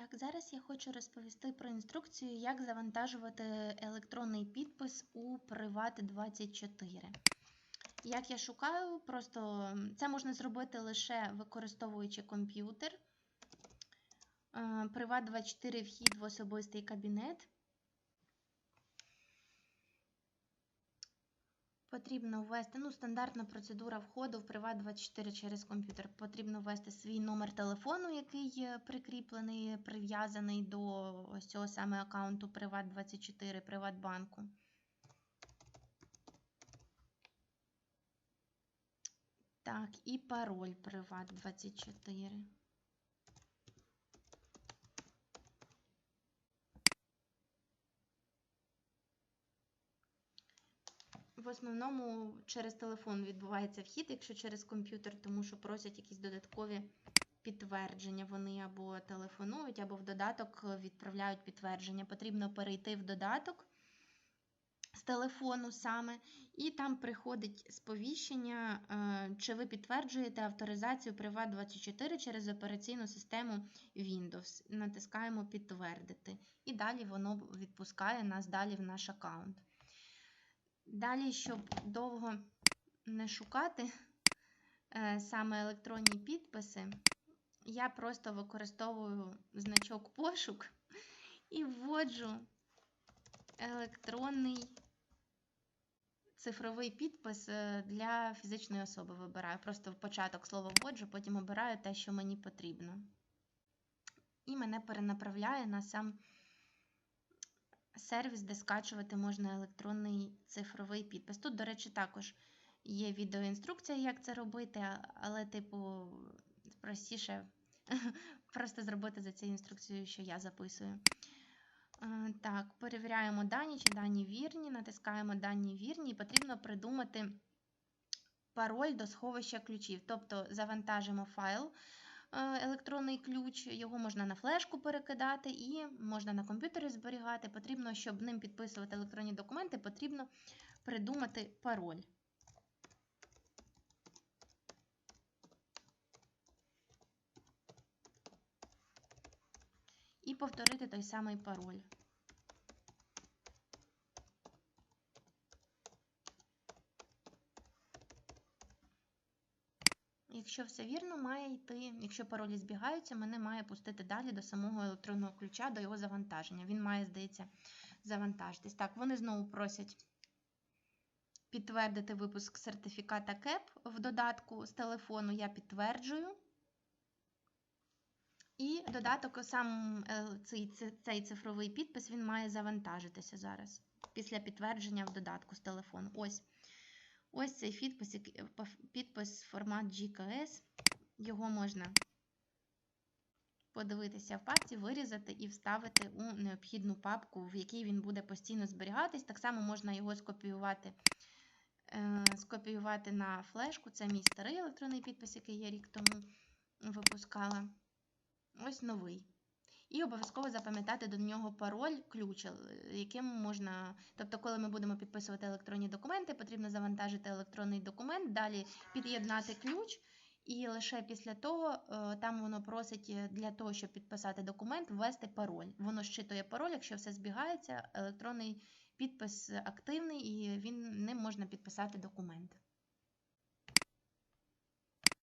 Так, зараз я хочу розповісти про інструкцію, як завантажувати електронний підпис у Privat24. Як я шукаю, просто це можна зробити лише використовуючи комп'ютер. Е, Privat24 вхід в особистий кабінет. Потрібно ввести, ну, стандартна процедура входу в Privat24 через комп'ютер. Потрібно ввести свій номер телефону, який прикріплений, прив'язаний до ось цього саме аккаунту Privat24, Приватбанку. Так, і пароль Privat24. В основному через телефон відбувається вхід, якщо через комп'ютер, тому що просять якісь додаткові підтвердження. Вони або телефонують, або в додаток відправляють підтвердження. Потрібно перейти в додаток з телефону саме, і там приходить сповіщення, е, чи ви підтверджуєте авторизацію Privat24 через операційну систему Windows. Натискаємо підтвердити. І далі воно відпускає нас далі в наш аккаунт. Далі, щоб довго не шукати е, саме електронні підписи, я просто використовую значок пошук і вводжу електронний цифровий підпис е, для фізичної особи. Вибираю. Просто в початок слова вводжу, потім обираю те, що мені потрібно. І мене перенаправляє на сам сервіс, де скачувати можна електронний цифровий підпис. Тут, до речі, також є відеоінструкція, як це робити, але, типу, простіше просто зробити за цією інструкцією, що я записую. Е, Так, перевіряємо дані, чи дані вірні, натискаємо дані вірні, і потрібно придумати пароль до сховища ключів. Тобто завантажимо файл електронний ключ, його можна на флешку перекидати і можна на комп'ютері зберігати. Потрібно, щоб ним підписувати електронні документи, потрібно придумати пароль. І повторити той самий пароль. Якщо все вірно, має йти, якщо паролі збігаються, мене має пустити далі до самого електронного ключа, до його завантаження. Він має, здається, завантажитись. Так, вони знову просять підтвердити випуск сертифіката КЕП в додатку з телефону. Я підтверджую. І додаток, сам е, цей, цей цифровий підпис, він має завантажитися зараз. Після підтвердження в додатку з телефону. Ось. Ось цей підпис, підпис формат GKS. Його можна подивитися в папці, вирізати і вставити у необхідну папку, в якій він буде постійно зберігатись. Так само можна його скопіювати, е, скопіювати на флешку. Це мій старий електронний підпис, який я рік тому випускала. Ось новий. І обов'язково запам'ятати до нього пароль, ключ, е, яким можна. Тобто, коли ми будемо підписувати електронні документи, потрібно завантажити електронний документ, далі під'єднати ключ, і лише після того е, там воно просить е, для того, щоб підписати документ, ввести пароль. Воно щитує пароль, якщо все збігається, електронний підпис активний і він ним можна підписати документ.